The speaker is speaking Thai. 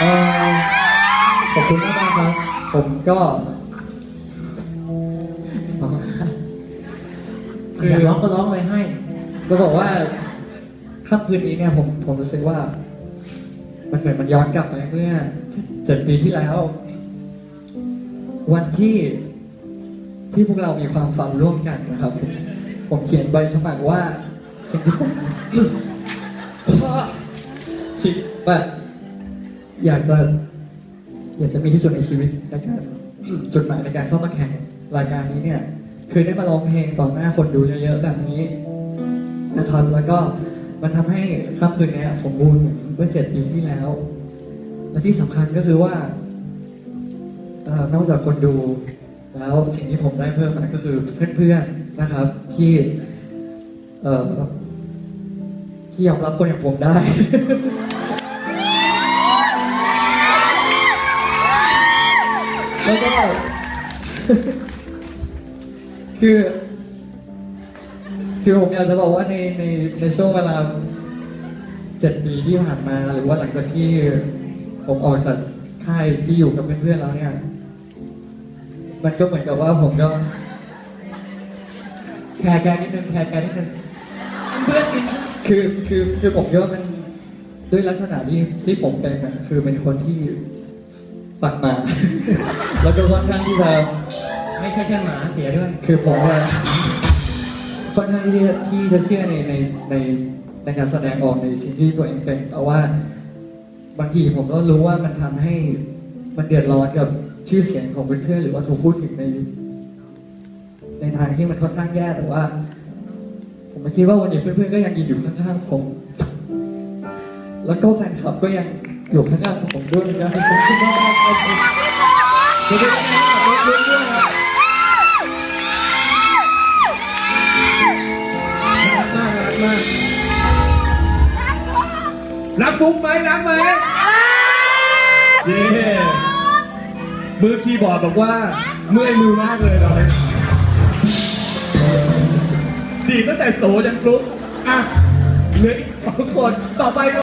เออขอบคุณมากๆครับ ผมก็คือร้องก็ร้องเลยให้ จะบอกว่าค่ำคืนนี้เนี่ยผมผมรู้สึกว่า มันเหมือนมันย้อนกลับไปเมื่อเจ็ดปีที่แล้ว วันที่ที่พวกเรามีความฝันร่วมกันนะครับ ผมผมเขียนใบสมัครว่าสิ่งที่ผมสิ่งแบบ อยากจะอยากจะมีที่สุดในชีวิตในการจุดหมายในการเข้ามาแข่งรายการนี้เนี่ยคือได้มาร้องเพลงต่อหน้าคนดูเยอะๆแบบนี้นะครับแล้วก็มันทำให้ค่ำคืนนี้สมบูรณ์เหมือนเมื่อเจ็ดปีที่แล้ว และที่สำคัญก็คือว่านอกจากคนดู แล้วสิ่งที่ผมได้เพิ่มมาก็คือเพื่อนๆนะครับ ที่ที่ยอมรับคนอย่างผมได้ คือ คือผมอยากจะบอกว่าในในในช่วงเวลาเจ็ดปีที่ผ่านมา หรือว่าหลังจากที่ผมออกจากค่ายที่อยู่กับเพื่อนๆแล้วเนี่ย มันก็เหมือนกับว่าผมก็แคร์แกนิดนึงแคร์แกนิดนึงเพื่อนคือคือคือผมคิดว่ามันด้วยลักษณะที่ที่ผมเป็นอะคือเป็นคนที่ ปักหมา แล้วก็ค่อนข้างที่จะไม่ใช่แค่หมาเสียด้วย คือผมเนี่ยค่อนข้างที่จะที่จะเชื่อในในในในการแสดงออกในสิ่งที่ตัวเองเป็นแต่ว่าบางทีผมก็รู้ว่ามันทำให้มันเดือดร้อนกับชื่อเสียงของเพื่อนๆหรือว่าถูกพูดถึงใน ในทางที่มันค่อนข้างแย่แต่ว่า ผมไม่คิดว่าวันนี้เพื่อนๆก็ยังยืนอยู่ข้างๆผม แล้วก็แฟนคลับก็ยัง อยู่ข้างๆผมด้วยนะครับขอบคุณมากครับผมขอบคุณมากๆครับด้วยครับรักมากรักมากรักฟุ๊กไหมรักไหมเย้มือคีย์บอร์ดบอกว่า เมื่อยมือมากเลยตอนนี้ดีตั้งแต่โสยันฟลุ๊กอะเหลืออีกสองคนต่อไป